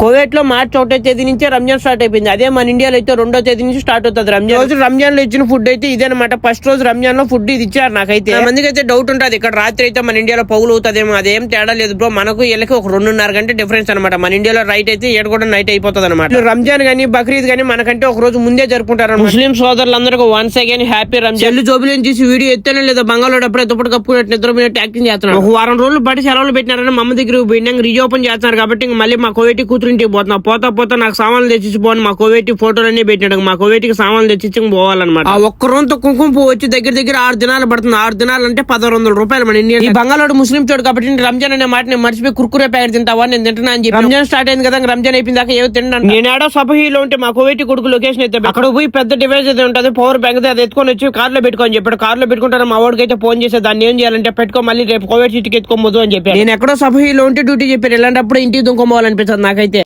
కోవేట్లో మార్చి ఒకటో తేదీ నుంచే రంజాన్ స్టార్ట్ అయిపోయింది. అదే మన ఇండియాలో అయితే రెండో తేదీ నుంచి స్టార్ట్ అవుతుంది రంజాన్. రోజు రంజాన్లో ఇచ్చిన ఫుడ్ అయితే ఇదే అనమాట ఫస్ట్ రోజు రంజాన్లో ఫుడ్ ఇది ఇచ్చారు నాకైతే. మందికి అయితే డౌట్ ఉంటుంది. ఇక్కడ రాత్రి అయితే మన ఇండియాలో పౌలు అవుతుందేమో అదేం తేడా లేదు బ్రో. మనకు వీళ్ళకి ఒక రెండున్నర గంట డిఫరెన్స్ అనమాట మన ఇండియాలో రైట్ అయితే ఏడు కూడా నైట్ అయిపోతుంది అనమాట రంజాన్ గానీ బక్రీద్ గానీ మనకంటే ఒక రోజు ముందే జరుపుకుంటారు ముస్లిం సోదరులందరికీ వన్స్ అగైన్ హ్యాపీ రంజాన్. చెల్లి జోబులను చూసి వీడియో ఎత్తనే లేదా. బంగాళోడు అప్పుడే దుప్పటి కప్పుకున్నట్టు నిద్రపోయినట్టు యాక్టింగ్ చేస్తున్నాడు. ఒక వారం రోజులు బట్టి సెలవులు పెట్టినారని మా అమ్మ దగ్గర పోయినాక రీఓపెన్ చేస్తున్నారు కాబట్టి మళ్ళీ మా కోవేటి కూతురింటికి పోతున్నా. పోతా పోతా నాకు సామాన్లు తెచ్చిచ్చి పోను. మా కోవేటి ఫోటోలన్నీ పెట్టినాడు. మా కోవేటికి సామాన్లు తెచ్చిచ్చి పోవాలన్నమాట. ఆ ఒక్క రోజుతో కుంకుమ పువ్వు వచ్చి దగ్గర దగ్గర ఆరు దినాలు పడుతుంది. ఆరు దినాలు అంటే పదహారు వందల రూపాయలు మన ఇండియా ఈ బంగాళోడు ముస్లిం చోటు కాబట్టి రంజాన్ అనే మాట నేను మర్చిపోయి కుర్కురే ప్యాకెట్ తింటావా? నేను తింటున్నా అని చెప్పి రంజాన్ స్టార్ట్ అయింది కదా రంజాన్ అయిపోయింది దాకా ఏవో తిన్నాను నేను ఏడో సభహీలో ఉంటే మా కోవేటి కొడుకు లొకేషన్ అయితే అక్కడ పోయి పెద్ద డివైస్ అయితే ఉంటుంది పవర్ బ్యాంక్ అది ఎత్తుకొని వచ్చి కార్లో పెట్టుకొని చెప్పాడు. కార్లో పెట్టుకుంటారు? మా వాడికి అయితే ఫోన్ చేస్తే దాన్ని ఏం చేయాలంటే పెట్టుకో మళ్ళీ రేపు కోవిడ్ సిటీకి ఎత్తుకోబోదు అని చెప్పి నేను ఎక్కడో సభహీలో ఉంటే డ్యూటీ చెప్పారు ఇలాంటప్పుడు ఇంటికి దుంకోవాలనిపిస్తుంది నాకైతే.